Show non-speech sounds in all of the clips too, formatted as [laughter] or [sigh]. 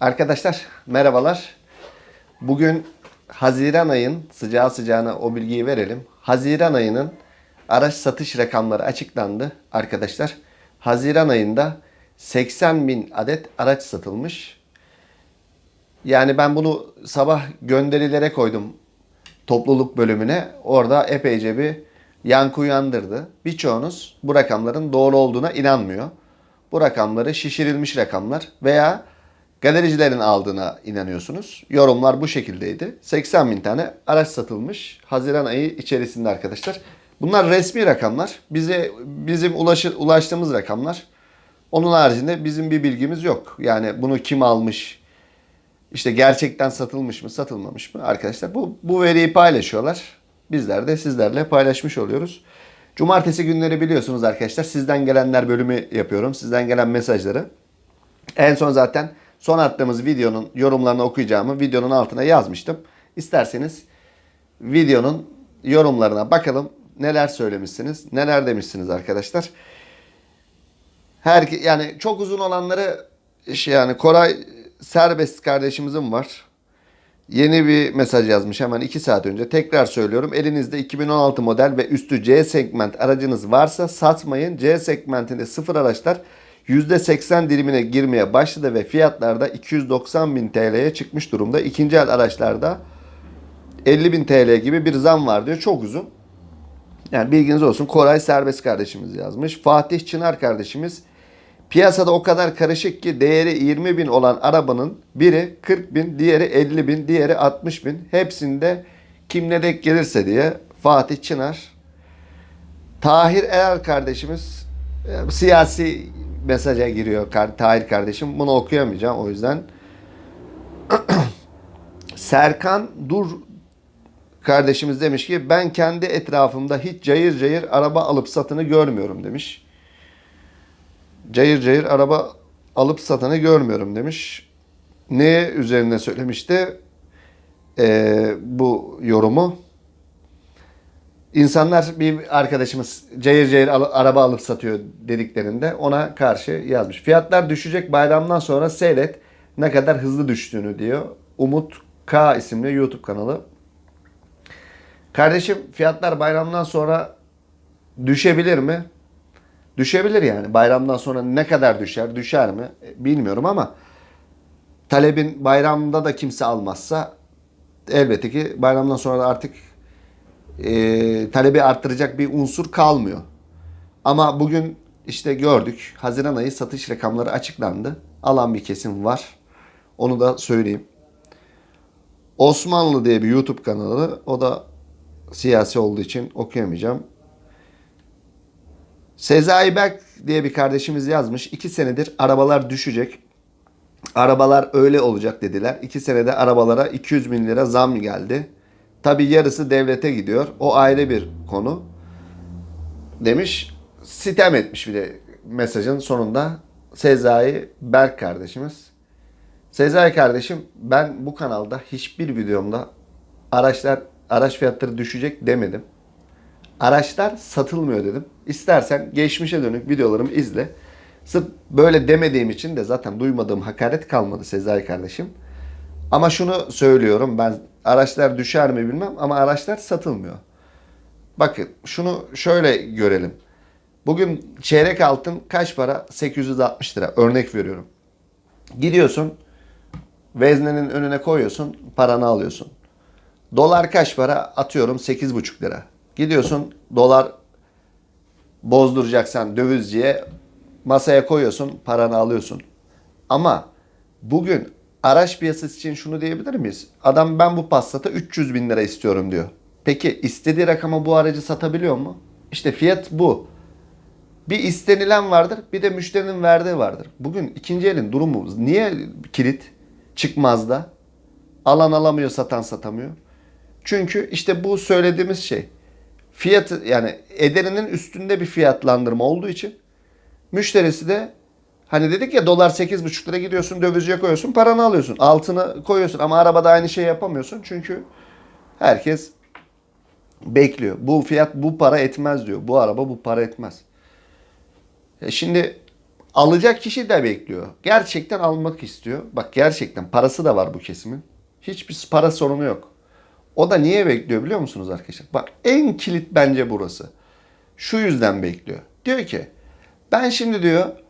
Arkadaşlar merhabalar. Bugün Haziran ayın sıcağı sıcağına o bilgiyi verelim. Haziran ayının araç satış rakamları açıklandı arkadaşlar. Haziran ayında 80 bin adet araç satılmış. Yani ben bunu sabah gönderilere koydum topluluk bölümüne. Orada epeyce bir yankı uyandırdı. Birçoğunuz bu rakamların doğru olduğuna inanmıyor. Bu rakamları şişirilmiş rakamlar veya galericilerin aldığına inanıyorsunuz. Yorumlar bu şekildeydi. 80 bin tane araç satılmış Haziran ayı içerisinde arkadaşlar. Bunlar resmi rakamlar. Bize bizim ulaşı, ulaştığımız rakamlar. Onun haricinde bizim bir bilgimiz yok. Yani bunu kim almış, işte gerçekten satılmış mı, satılmamış mı arkadaşlar? Bu, bu veriyi paylaşıyorlar. Bizler de sizlerle paylaşmış oluyoruz. Cumartesi günleri biliyorsunuz arkadaşlar sizden gelenler bölümü yapıyorum. Sizden gelen mesajları. En son zaten son attığımız videonun yorumlarını okuyacağımı videonun altına yazmıştım. İsterseniz videonun yorumlarına bakalım. Neler söylemişsiniz, neler demişsiniz arkadaşlar. Her yani çok uzun olanları şey yani Koray Serbest kardeşimizin var. Yeni bir mesaj yazmış hemen 2 saat önce. Tekrar söylüyorum. Elinizde 2016 model ve üstü C segment aracınız varsa satmayın. C segmentinde sıfır araçlar %80 dilimine girmeye başladı ve fiyatlarda 290 bin TL'ye çıkmış durumda. İkinci el araçlarda 50 bin TL gibi bir zam var diyor. Çok uzun. Yani bilginiz olsun. Koray Serbest kardeşimiz yazmış. Fatih Çınar kardeşimiz Piyasada o kadar karışık ki değeri 20 bin olan arabanın biri 40 bin, diğeri 50 bin, diğeri 60 bin. Hepsinde kim ne denk gelirse diye Fatih Çınar. Tahir Eral kardeşimiz e, siyasi mesaja giriyor Tahir kardeşim. Bunu okuyamayacağım o yüzden. [clears throat] Serkan Dur kardeşimiz demiş ki ben kendi etrafımda hiç cayır cayır araba alıp satını görmüyorum demiş cayır cayır araba alıp satanı görmüyorum demiş. Ne üzerine söylemişti ee, bu yorumu? İnsanlar bir arkadaşımız cayır cayır al- araba alıp satıyor dediklerinde ona karşı yazmış. Fiyatlar düşecek bayramdan sonra seyret ne kadar hızlı düştüğünü diyor. Umut K isimli YouTube kanalı. Kardeşim fiyatlar bayramdan sonra düşebilir mi? Düşebilir yani. Bayramdan sonra ne kadar düşer, düşer mi E, bilmiyorum ama talebin bayramda da kimse almazsa elbette ki bayramdan sonra da artık e, talebi arttıracak bir unsur kalmıyor. Ama bugün işte gördük. Haziran ayı satış rakamları açıklandı. Alan bir kesim var. Onu da söyleyeyim. Osmanlı diye bir YouTube kanalı. O da siyasi olduğu için okuyamayacağım. Sezai Berk diye bir kardeşimiz yazmış. İki senedir arabalar düşecek. Arabalar öyle olacak dediler. İki senede arabalara 200 bin lira zam geldi. Tabi yarısı devlete gidiyor. O ayrı bir konu. Demiş. Sitem etmiş bir de mesajın sonunda. Sezai Berk kardeşimiz. Sezai kardeşim ben bu kanalda hiçbir videomda araçlar araç fiyatları düşecek demedim. Araçlar satılmıyor dedim. İstersen geçmişe dönük videolarımı izle. Sırf böyle demediğim için de zaten duymadığım hakaret kalmadı Sezai kardeşim. Ama şunu söylüyorum ben araçlar düşer mi bilmem ama araçlar satılmıyor. Bakın şunu şöyle görelim. Bugün çeyrek altın kaç para? 860 lira. Örnek veriyorum. Gidiyorsun veznenin önüne koyuyorsun paranı alıyorsun. Dolar kaç para? Atıyorum 8,5 lira. Gidiyorsun dolar bozduracaksan dövizciye masaya koyuyorsun paranı alıyorsun. Ama bugün araç piyasası için şunu diyebilir miyiz? Adam ben bu Passat'a 300 bin lira istiyorum diyor. Peki istediği rakama bu aracı satabiliyor mu? İşte fiyat bu. Bir istenilen vardır bir de müşterinin verdiği vardır. Bugün ikinci elin durumu niye kilit çıkmazda? Alan alamıyor satan satamıyor. Çünkü işte bu söylediğimiz şey fiyatı yani ederinin üstünde bir fiyatlandırma olduğu için müşterisi de hani dedik ya dolar 8,5 lira gidiyorsun dövizciye koyuyorsun paranı alıyorsun. Altını koyuyorsun ama arabada aynı şeyi yapamıyorsun. Çünkü herkes bekliyor. Bu fiyat bu para etmez diyor. Bu araba bu para etmez. E şimdi alacak kişi de bekliyor. Gerçekten almak istiyor. Bak gerçekten parası da var bu kesimin. Hiçbir para sorunu yok. O da niye bekliyor biliyor musunuz arkadaşlar? Bak en kilit bence burası. Şu yüzden bekliyor. Diyor ki ben şimdi diyor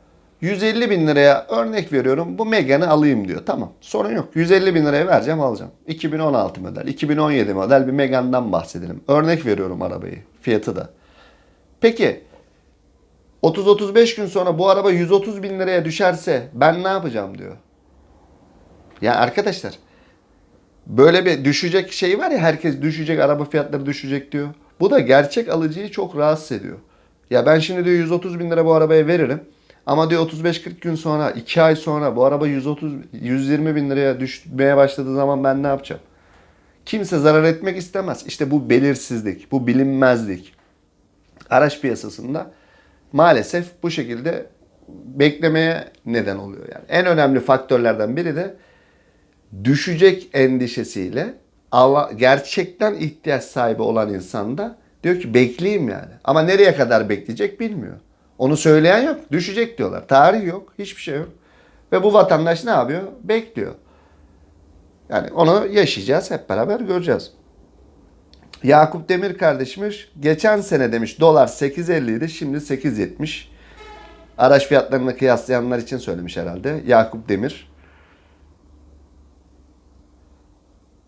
150 bin liraya örnek veriyorum bu Megane'ı alayım diyor. Tamam sorun yok. 150 bin liraya vereceğim alacağım. 2016 model, 2017 model bir Megane'dan bahsedelim. Örnek veriyorum arabayı. Fiyatı da. Peki 30-35 gün sonra bu araba 130 bin liraya düşerse ben ne yapacağım diyor. Ya arkadaşlar böyle bir düşecek şey var ya herkes düşecek araba fiyatları düşecek diyor. Bu da gerçek alıcıyı çok rahatsız ediyor. Ya ben şimdi diyor 130 bin lira bu arabaya veririm. Ama diyor 35-40 gün sonra 2 ay sonra bu araba 130 120 bin liraya düşmeye başladığı zaman ben ne yapacağım? Kimse zarar etmek istemez. İşte bu belirsizlik, bu bilinmezlik. Araç piyasasında maalesef bu şekilde beklemeye neden oluyor. Yani en önemli faktörlerden biri de düşecek endişesiyle Allah, gerçekten ihtiyaç sahibi olan insan da diyor ki bekleyeyim yani. Ama nereye kadar bekleyecek bilmiyor. Onu söyleyen yok. Düşecek diyorlar. Tarih yok. Hiçbir şey yok. Ve bu vatandaş ne yapıyor? Bekliyor. Yani onu yaşayacağız. Hep beraber göreceğiz. Yakup Demir kardeşimiz geçen sene demiş dolar 8.50 idi şimdi 8.70. Araç fiyatlarını kıyaslayanlar için söylemiş herhalde. Yakup Demir.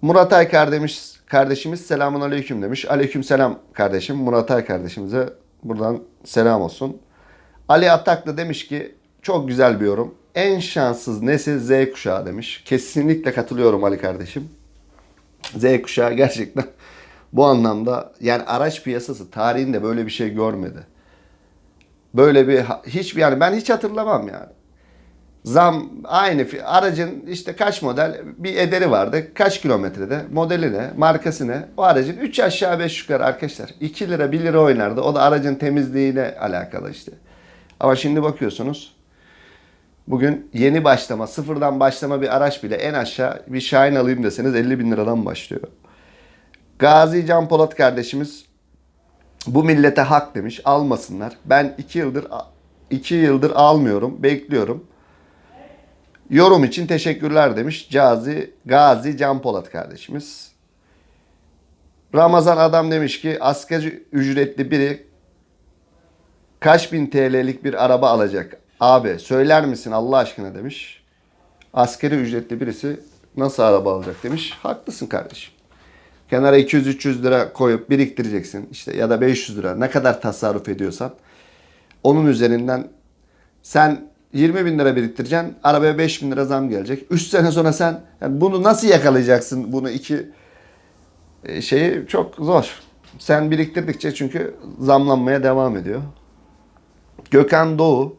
Murat Ay kardeşimiz, kardeşimiz selamun aleyküm demiş. Aleyküm selam kardeşim. Murat Ay kardeşimize buradan selam olsun. Ali Ataklı demiş ki çok güzel bir yorum. En şanssız nesil Z kuşağı demiş. Kesinlikle katılıyorum Ali kardeşim. Z kuşağı gerçekten [laughs] bu anlamda yani araç piyasası tarihinde böyle bir şey görmedi. Böyle bir hiç yani ben hiç hatırlamam yani. Zam aynı aracın işte kaç model bir ederi vardı. Kaç kilometrede modeli ne markası ne o aracın 3 aşağı 5 yukarı arkadaşlar 2 lira 1 lira oynardı. O da aracın temizliğiyle alakalı işte. Ama şimdi bakıyorsunuz bugün yeni başlama sıfırdan başlama bir araç bile en aşağı bir Şahin alayım deseniz 50 bin liradan başlıyor. Gazi Can Polat kardeşimiz bu millete hak demiş. Almasınlar. Ben iki yıldır iki yıldır almıyorum. Bekliyorum. Yorum için teşekkürler demiş. Gazi, Gazi Can Polat kardeşimiz. Ramazan adam demiş ki asgari ücretli biri kaç bin TL'lik bir araba alacak? Abi söyler misin Allah aşkına demiş. Asgari ücretli birisi nasıl araba alacak demiş. Haklısın kardeşim. Kenara 200-300 lira koyup biriktireceksin. işte ya da 500 lira ne kadar tasarruf ediyorsan onun üzerinden sen 20 bin lira biriktireceksin. Arabaya 5 bin lira zam gelecek. 3 sene sonra sen yani bunu nasıl yakalayacaksın bunu iki e, şeyi çok zor. Sen biriktirdikçe çünkü zamlanmaya devam ediyor. Gökhan Doğu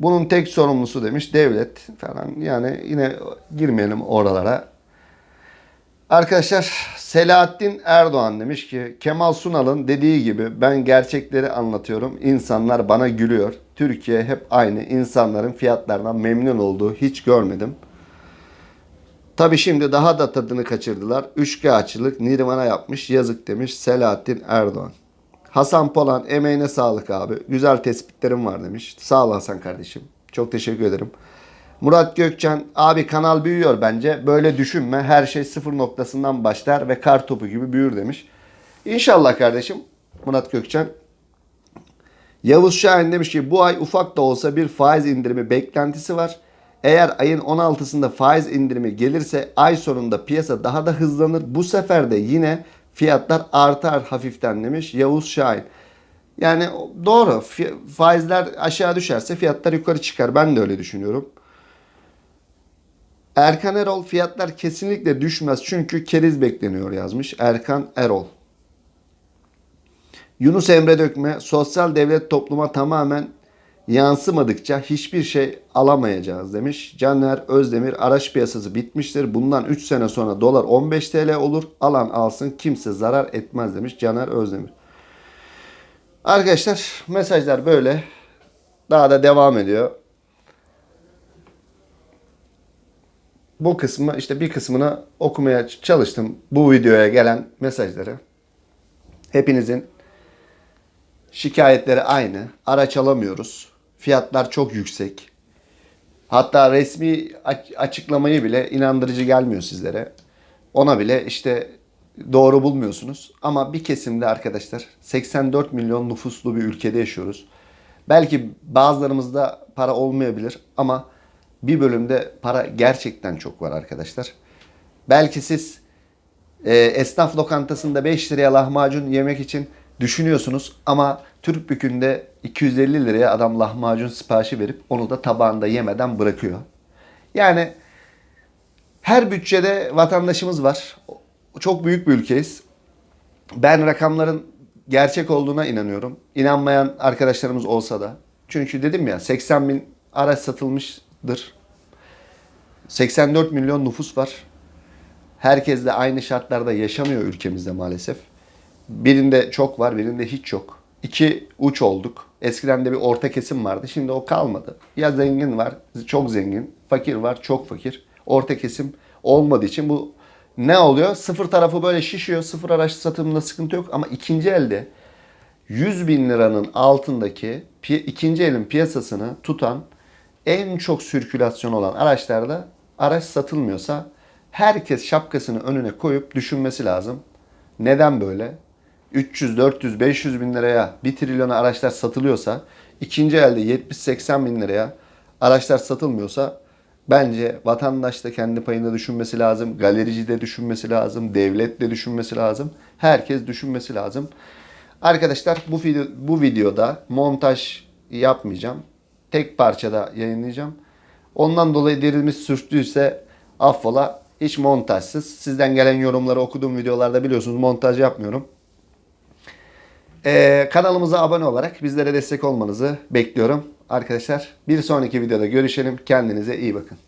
bunun tek sorumlusu demiş devlet falan. Yani yine girmeyelim oralara. Arkadaşlar Selahattin Erdoğan demiş ki Kemal Sunal'ın dediği gibi ben gerçekleri anlatıyorum. İnsanlar bana gülüyor. Türkiye hep aynı. İnsanların fiyatlardan memnun olduğu hiç görmedim. Tabi şimdi daha da tadını kaçırdılar. Üçkağıtçılık Nirvana yapmış yazık demiş Selahattin Erdoğan. Hasan Polan emeğine sağlık abi. Güzel tespitlerim var demiş. Sağ ol Hasan kardeşim. Çok teşekkür ederim. Murat Gökçen abi kanal büyüyor bence. Böyle düşünme. Her şey sıfır noktasından başlar ve kar topu gibi büyür demiş. İnşallah kardeşim Murat Gökçen. Yavuz Şahin demiş ki bu ay ufak da olsa bir faiz indirimi beklentisi var. Eğer ayın 16'sında faiz indirimi gelirse ay sonunda piyasa daha da hızlanır. Bu sefer de yine fiyatlar artar hafiften demiş Yavuz Şahin. Yani doğru. Faizler aşağı düşerse fiyatlar yukarı çıkar. Ben de öyle düşünüyorum. Erkan Erol fiyatlar kesinlikle düşmez çünkü keriz bekleniyor yazmış. Erkan Erol. Yunus Emre Dökme sosyal devlet topluma tamamen yansımadıkça hiçbir şey alamayacağız demiş. Caner Özdemir araç piyasası bitmiştir. Bundan 3 sene sonra dolar 15 TL olur. Alan alsın kimse zarar etmez demiş Caner Özdemir. Arkadaşlar mesajlar böyle. Daha da devam ediyor. bu kısmı işte bir kısmını okumaya çalıştım. Bu videoya gelen mesajları. Hepinizin şikayetleri aynı. Araç alamıyoruz. Fiyatlar çok yüksek. Hatta resmi aç- açıklamayı bile inandırıcı gelmiyor sizlere. Ona bile işte doğru bulmuyorsunuz. Ama bir kesimde arkadaşlar 84 milyon nüfuslu bir ülkede yaşıyoruz. Belki bazılarımızda para olmayabilir ama bir bölümde para gerçekten çok var arkadaşlar. Belki siz e, esnaf lokantasında 5 liraya lahmacun yemek için düşünüyorsunuz ama Türk Bükü'nde 250 liraya adam lahmacun siparişi verip onu da tabağında yemeden bırakıyor. Yani her bütçede vatandaşımız var. Çok büyük bir ülkeyiz. Ben rakamların gerçek olduğuna inanıyorum. İnanmayan arkadaşlarımız olsa da. Çünkü dedim ya 80 bin araç satılmıştır. 84 milyon nüfus var. Herkes de aynı şartlarda yaşamıyor ülkemizde maalesef. Birinde çok var, birinde hiç yok. İki uç olduk. Eskiden de bir orta kesim vardı. Şimdi o kalmadı. Ya zengin var, çok zengin. Fakir var, çok fakir. Orta kesim olmadığı için bu ne oluyor? Sıfır tarafı böyle şişiyor. Sıfır araç satımında sıkıntı yok. Ama ikinci elde 100 bin liranın altındaki ikinci elin piyasasını tutan en çok sirkülasyon olan araçlarda araç satılmıyorsa herkes şapkasını önüne koyup düşünmesi lazım. Neden böyle? 300, 400, 500 bin liraya 1 trilyona araçlar satılıyorsa ikinci elde 70-80 bin liraya araçlar satılmıyorsa bence vatandaş da kendi payında düşünmesi lazım. Galerici de düşünmesi lazım. Devlet de düşünmesi lazım. Herkes düşünmesi lazım. Arkadaşlar bu video, bu videoda montaj yapmayacağım. Tek parçada yayınlayacağım. Ondan dolayı derimiz sürttüyse affola. Hiç montajsız. Sizden gelen yorumları okuduğum videolarda biliyorsunuz montaj yapmıyorum. Ee, kanalımıza abone olarak bizlere destek olmanızı bekliyorum. Arkadaşlar bir sonraki videoda görüşelim. Kendinize iyi bakın.